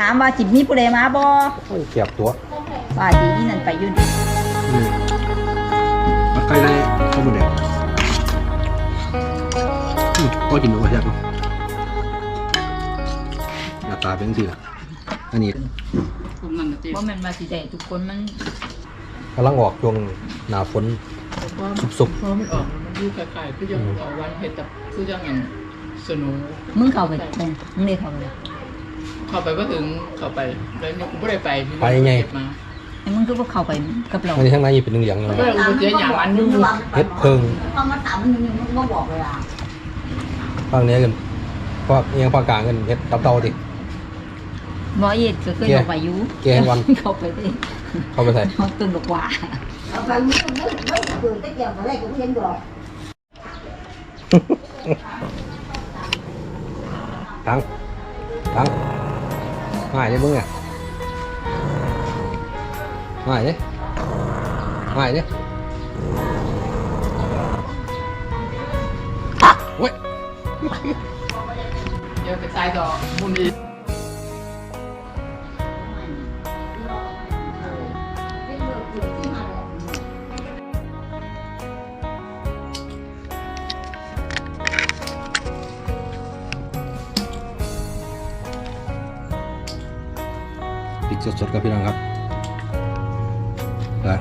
ถามว่าจิบมีผู้ใดมาบ่โอ้ยเก็บตัวว่าจีนี่นั่นไปอยู่ดิอืมมาใกล้ได้ข้าวหมูแดงอืมก็กินดูว่าแซ่บเนาะหน้าตาเป็นสิล่ะอันนี้ผมนั่นนะเจ๊ว่ามันมาสิได้ทุกคนมันกำลังออกช่วงหน้าฝน ว่าสุกเพราะมันออกมันอยู่ไกลๆคือยังออกวันเห็ดแต่คือยังอย่างสโนุมึงเข้าไปได้มึงได้เข้าไปได้ เข้าไปก็ถึงเข้าไปแล้วเนี่ยกูไม่ได้ไปที่ไปไง เก็บมาไอ้มึงก็บ่เข้าไปกับเราอันนี้ข้างในเป็นเหลืองๆเลยก็เลยอุบัติเหตุอย่างอันอยู่เฮ็ดเพิงพอมาถามมันมึงบ่บอกเวลาฝั่งนี้กันภาคเอียงภาคกลางกันเฮ็ดตับเตาดิบ่เอ็ดก็เคยเข้าไปอยู่แกงวัน เข้าไปได้เข้าไปใส่เฮาตื่นบอกว่าเอาไปมึงมึงมึงตื่นแต่เกี่ยวอะไรกูเห็นดอก ทั้งทั้ง ง่ายเลยมึงอะง่ายเลย กพริกสดๆครับพี่น้องครับแล้ว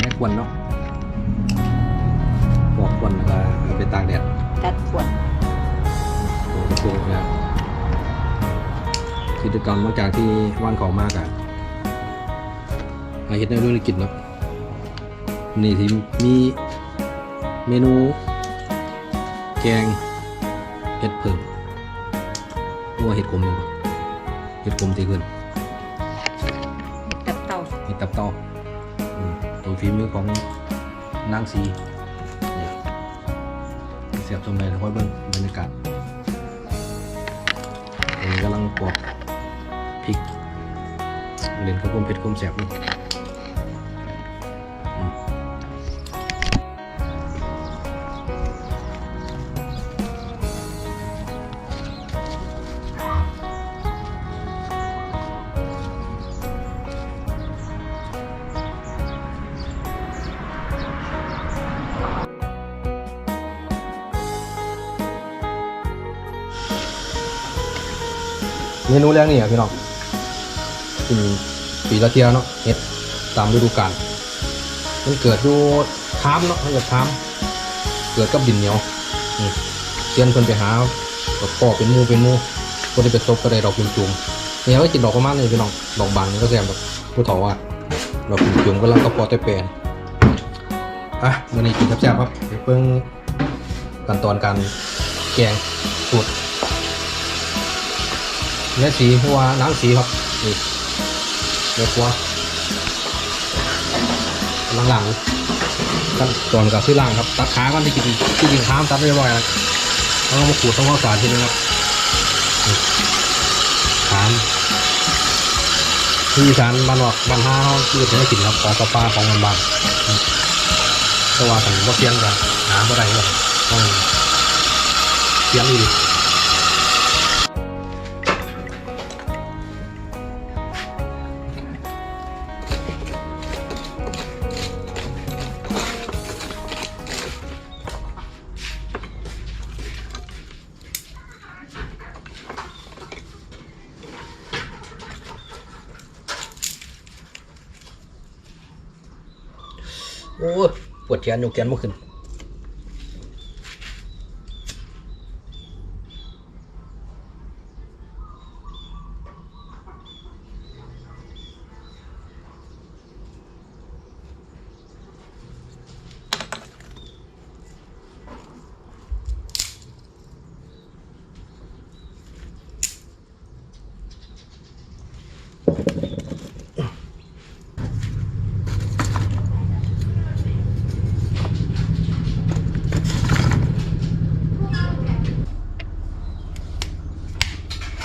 แม่ควนเนาะบอกควนแล้วก็เอาไปตากแดดตัดขวดโอ้โหนะกิจกรรมนอกจากที่ว่านของมากอะมาเฮ็ดในเรื่องกินเนาะวันนี่ที่มีเมนู แกงเห็ดเพิ่มหรือว่าเห็ดขมเนี่ยปะเห็ดขมที่ขึ้นกับ ตับเต้าอืมตัวฝีมือของนางซีเสียบตรงไหนนะค่อยเบิ้งบรรยากาศอันนี้กำลังปอกพริกเล่นกับกลมเผ็ดกลมแสบเลย เมนูแรกนี่อะพี่น้องกินปีละเทียเนาะเห็ดตามฤดูกาลมันเกิดอยู่ท้ามเนาะมันเกิดท้าม เกิดกับดินเหนียวเซียนเพิ่นไปหาแบบพ่อเป็นมูเป็นมูคนที่ไปซบก็ได้ดอกกุมจุมเนี่ยก็กินดอกประมาณนี้พี่น้องดอกบานก็แซมแบบผู้เฒ่าว่าดอกกุมจุมก็ลังก็พอแต่แปลนอะมื้อนี้กินแซ่บๆครับเดี๋ยวเพิ่งขั้นตอนการแกงสูตร เนื้อสีหัวน้ำสีครับนี่เนื้อหัวหลังๆขั้นตอนกับที่ล่างครับ ตัดขาก่อนที่กินที่กินข้ามตัดเรียบร้อยแล้วแล้วก็มาขูดต้องข้าวสารทีนึงครับขามที่อีสานบ้านนอกบ้านห้าเขาคือจะไม่กินครับของปลาปลาของมันบานๆอืมแต่ว่าผมก็เพียงกันหาบ่ได้เลยต้องเพียงอีก โอ้ปวดแขนยกแขนเมื่อคืน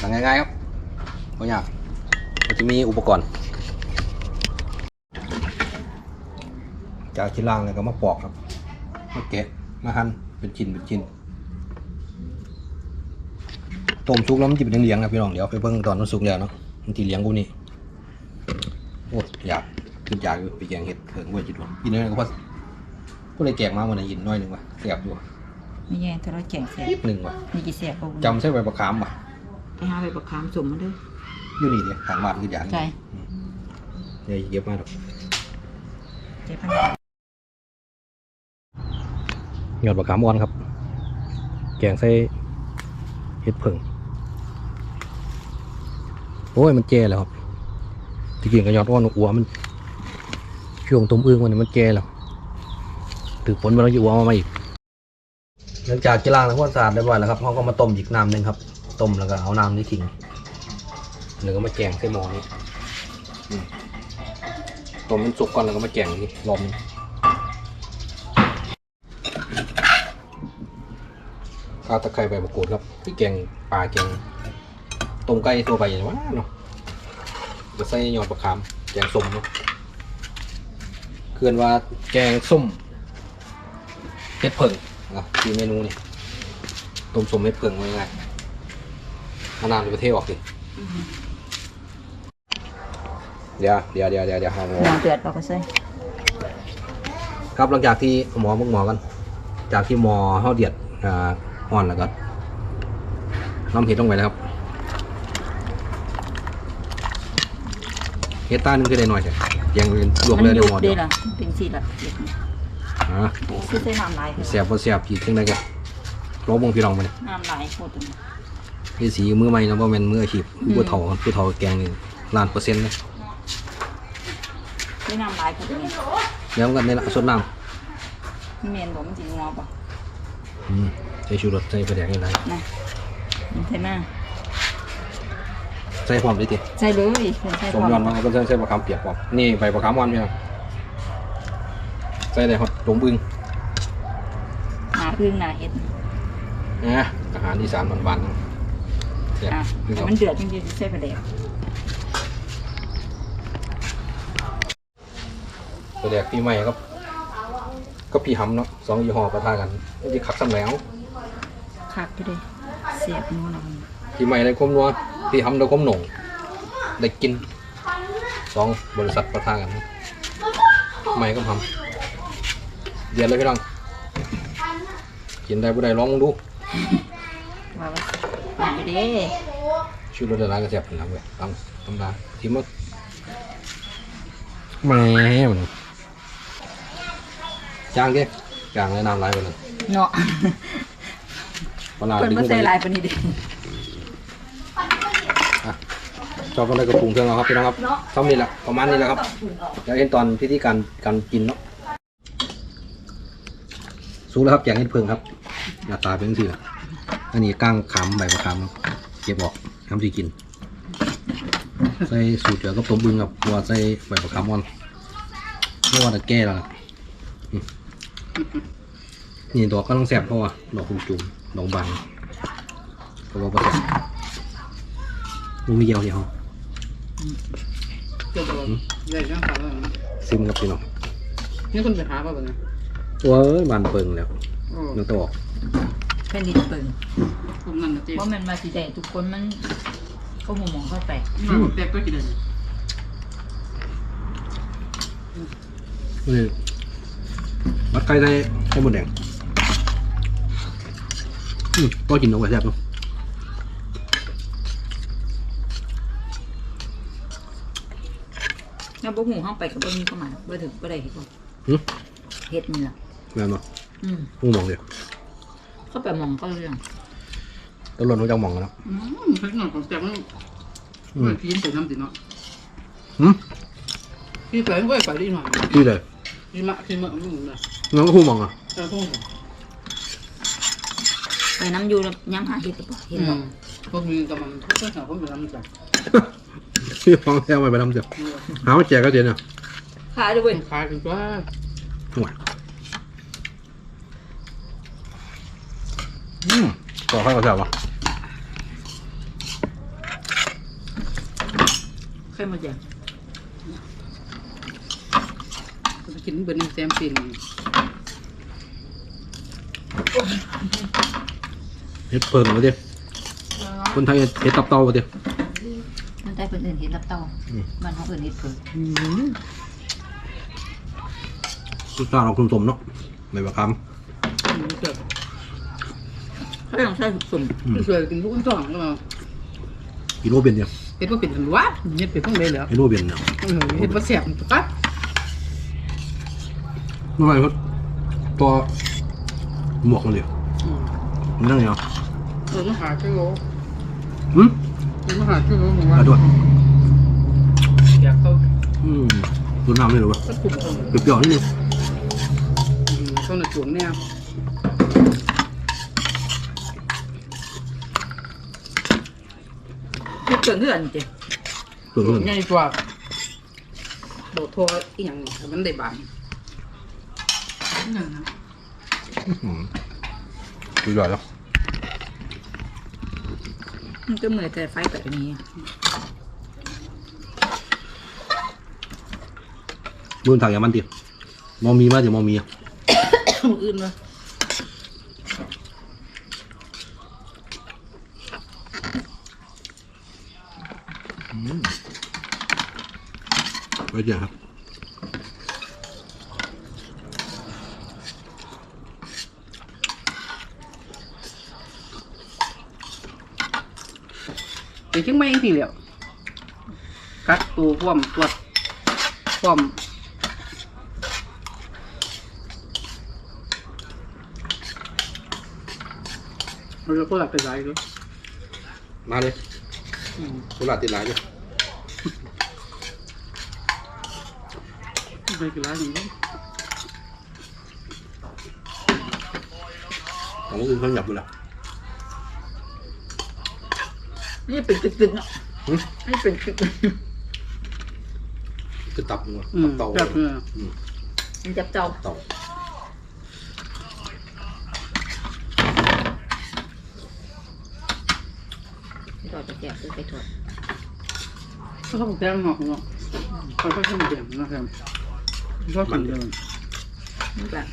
ทำง่ายๆครับไม่ยาก มันจะมีอุปกรณ์ จากที่ล่างเนี่ยก็มาปอกครับ มาแกะ มาหั่นเป็นชิ้นเป็นชิ้นต้มสุกแล้วมันจะเป็นเหลียงๆนะพี่น้องเดี๋ยวไปเบิ่งตอนมันสุกแล้วเนาะมันทีเหลียงกูนี่โอ้อยากขึ้นอยากอยู่ไปแกงเห็ดเผิงไว้จิตว่ากินน้อยก็พอก็เลยแกงมาวันไหนยินน้อยหนึ่งว่ะแซ่บอยู่ว่ะไม่แย่ถ้าเราแข่งแสบหนึ่งว่ะมีกี่แสบก็จำใช่ใบประคามว่ะไปหาไปประคามสมมาด้วย อยู่นี่เนี่ยทางบ้านคืออย่างใช่เดี๋ยวเย็บมาดอกเจ็บพันยอดประคามอ่อนครับ แกงใส่เห็ดเผิงโอ้ยมันแก่แล้วครับที่กินกับยอดอ่อนอัวมันช่วงต้มอึ้งมันนี่มันแก่แล้วถือผลมาแล้วอยู่อัวมาอีกหลังจากกีฬางแล้วก็สะอาดเรียบร้อยแล้วครับเขาก็มาต้มอีกน้ำหนึงครับต้มแล้วก็เอาน้ำนี้ทิ้ง แล้วก็มาแกงใส่หม้อนี้อืมต้มมันสุกก่อนแล้วก็มาแกงนี่รอบนึงข้าวตะไคร้ใบมะกรูดครับที่แกงปลาแกงต้มไก่ตัวไปอย่างว่าเนาะจะใส่ยอดประคามแกงส้มเนาะเคือนว่าแกงส้มเห็ดเผิงอะที่เมนูนี่ต้มสมเม็ดเผืองไว้ง่ายเอาน้ำในประเทศออกดิ เดี๋ยวเดี๋ยวเดี๋ยวเดี๋ยวเดี๋ยวเอาหมอหัวเดือดเราก็ใส่ครับหลังจากที่หมอมึงหมอกัน จากที่หมอเฮาเดียดอ่าอ่อนแล้วก็น้ำเห็ดลงไปแล้วครับเห็ดต้านึงคือได้หน่อยใช่ยังลวกมัเลยในยุหม้อเดีเดียยววล่ะเป็นสีละเจ็บอ่าซื้อใส่น้ำลายเสียบพอเสียบผิดจังไดกันลองมองพี่น้องมาเลยน้ำลายโคตรพี่สีมือใหม่นะว่าเป็นมืออาชีพผู้เฒ่าผู้เฒ่าแกงนี่ล้านเปอร์เซ็นต์เลย ใส่น้ำลายโคตรนี่แล้วกันในละสดน้เมียนบอกมันจีงัวป่ะำอืมใส่ชูรสใส่ปลาแดกนี่ไรนะมันใส่มาใส่หอมได้ติใส่เลยใส่สมยอนมาก็ใส่ใส่ปลาคำเปียกหอมนี่ใบปลาคำวันพี่น้องใส่ได้หอดหลงบึงหนาพึ่งหนาเห็ดนะอาหารอีสานบ้านๆนะเสียบอะคือแต่เขามันเดือดจริงๆใส่ไปแล้ว ปลาแดกปีใหม่ครับก็พี่หำเนาะสองยี่ห้อประทากันที่ขักซ้ำแล้วคักไปเลยเสียบนัวหน่อยปีใหม่ได้คมนัวพี่หำได้คมหน่งได้กินสองบริษัทประทากันใหม่ก็หำเดียนเลยพี่น้องกินได้บ่ได้ลองดูว่าว่าหนาเด้ชื่อรถเดินร้านกระเสียบถึงแล้วเว้ยตามตำราทีมึกแหม่มัน จางเด้จางเลยน้ำไหลไปเลยเนาะปลาเพิ่นดิ้งบ่ไปใส่ลายปานนี้เด้ชอบอะไรกับปรุงเครื่องเอาครับพี่น้องครับเท่านี้แหละประมาณนี้แหละครับเดี๋ยวเห็นตอนพิธีการการกินเนาะสู้แล้วครับแกงเห็ดเพิงครับหน้าตาเป็นสิล่ะอันนี้ก้างขามใบมะขามครับเก็บออกทำที่กิน ใส่สูตรเดียวกับต้มบึงครับเพราะว่าใส่ใบมะขามอ่อนเพราะว่าตะแก้แล้วล่ะอืม นี่ดอกก็ต้องแสบเพราะว่าดอกคุณจุ่มดอกบางเพราะว่าประแสบมึงมีเดียวเดียวเจ้าตัวใหญ่ยังขาวเลยซิมครับพี่น้องนี่คนไปหาป่ะบ้างเว้ยบานเปิงแล้วโอ้น้ำตัวออกแผ่นดินเปิงผมนั่นนะเจ๊ว่ามันมาสิได้ทุกคนมันก็หัวหมองเข้าไปเด็กก็กินเลยนี่ วัดไก่ได้ไข่หมดแดงอืมก็กินเอาไว้แซ่บเนาะแล้วบ่หูเข้าไปกับบ่มีเข้ามาบ่ถึงบ่ได้เฮ็ดบ่หึเฮ็ดนี่ล่ะแม่นเนาะอืมหูมองเดียวเข้าไปหมองก็เรื่องตำรวจมันจะมองกันแล้วอืมเพิ่งหน่อยของแซ่บมันอืเปิมดพีนใส่น้ำติเนาะหืมพี่ใส่ไว้ใส่ดีหน่อย ดีเลย พี่มะพี่มะมึงนะน้องก็หูมองอะเออพวกไปน้ำอยู่แล้วย้ำหาเฮ็ดบ่เฮ็ดอืบ่มพวกมีกำลังพวกหาคนไปทำจับพี่ฟังแซ่บไปไปทำเสียหาว่าแจกก็เจนอะขายด้วยเว้ยขายกันว่าห่วยอืมต่อข้าวแซ่บวะเคยมาแจก จะกินเบอร์หนึ่งแซมปีนเฮ็ดเปิงเลยดิอ๋อคนไทยเห็ดตับเต่าปะเดียวมันได้คนอื่นเห็นรับเต้าอืมมันของอื่นเห็นเผือกรสชาติเราสมๆเนาะไม่ว่าคเกิดเขาต้องใส่สุ่มสวยกินทุกคนสองก็มาำกิโลเบียนเนี่ยเฮ็ดว่าเป็นอันวะเฮ็ดเป็นต้องเลยแล้วกิโลเบียนเนี่ยเฮ็ดว่าแสบปั๊บ ไม่ไหวครับตัวหมวกมันเลยมันนั่งไงอะเออมาหากิโลอืมมาหากิโลหนูว่ามาด้วยอยากเข้าอืมตัวน้ำเลยเหรอวะก็คุมตรงเปรี้ยวๆนิดนึงต้นจุ๋งเนี่ยเห็ดเผือกเพื่อนจริงตัวเพื่อนใหญ่กว่าโดดทัวอีหยังมันได้บาน นั่นนะอืมดูใหญ่แล้วมันก็เหมือนแต่ไฟแบบนี้มือทางอย่างมันดิมอมีมาเดี๋ยวมอมีอะอื่นวะไว้เดี๋ยวครับ เชียงใหม่สิแล้วกักตัวพร้อมตรวจพร้อมเราจะพูดหลักไปหลายด้วยมาเลยกุหลาบติดหลายเลยไปกี่ร้านอย่างนี้ของอื่นเขาหยับอยู่แล้ว นี่เป็นตึกๆเนาะหึนี่เป็นตึกคือตับนึงวะอืตัมบเต่าแบบเอออืมมันจับเจ้าเต่าที่เราจะแกะซื้อไปถอดเขาบอกแดงหอกเนาะเขาก็ชอบแดงนะครับชอบกินเลยนี่แบบ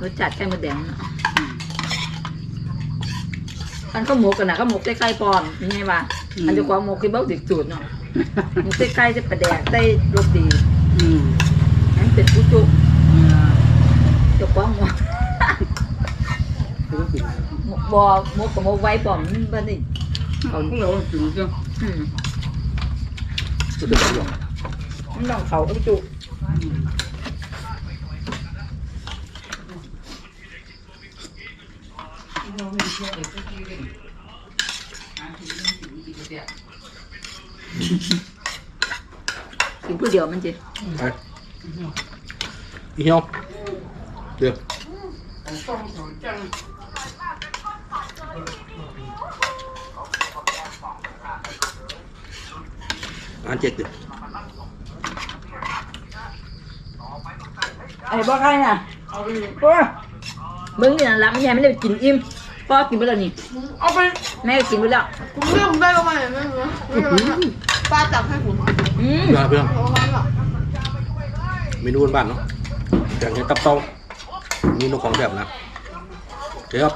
รสจัดไข่มดแดงเนาะอั นก็หมกกันนะก็หมกใส่ไข่ปลอมยังไงวะอันจะความหมกคือเบ้าติดสูตรเนาะหมกใส่ไข่ใส่ปลาแดกใส่โรตีอืมนั่นเป็นผู้จุเจะความหมกเขาก็กินหมกบอหมกกับหมกไว้ปลอมมันบ่ได้เขาพวกเรากินเจ้าอืมคือตับอยู่มันต้องเขาผู้จุ กินผู้เดียวมันจะไปอีเหี้ยวเดี๋ยวอันเจ็ดเดี๋ยวไอ้บ่ใครน่ะป้ามึงนี่นะรับไม่ใช่ไม่ได้กินอิ่ม ป้อกินไปแล้วนี่เอาไปแม่ก็กินไปแล้วคุณเรื่องผมได้ก็มาเนี่ยไม่เหรอไม่เหรอป้าจับให้ผมอืมเพื่อนเพื่อนเอาไว้หรอเมนูบ้านๆเนาะแกงเห็ดตับเต่ามีนกของแบบนะโอเคครับ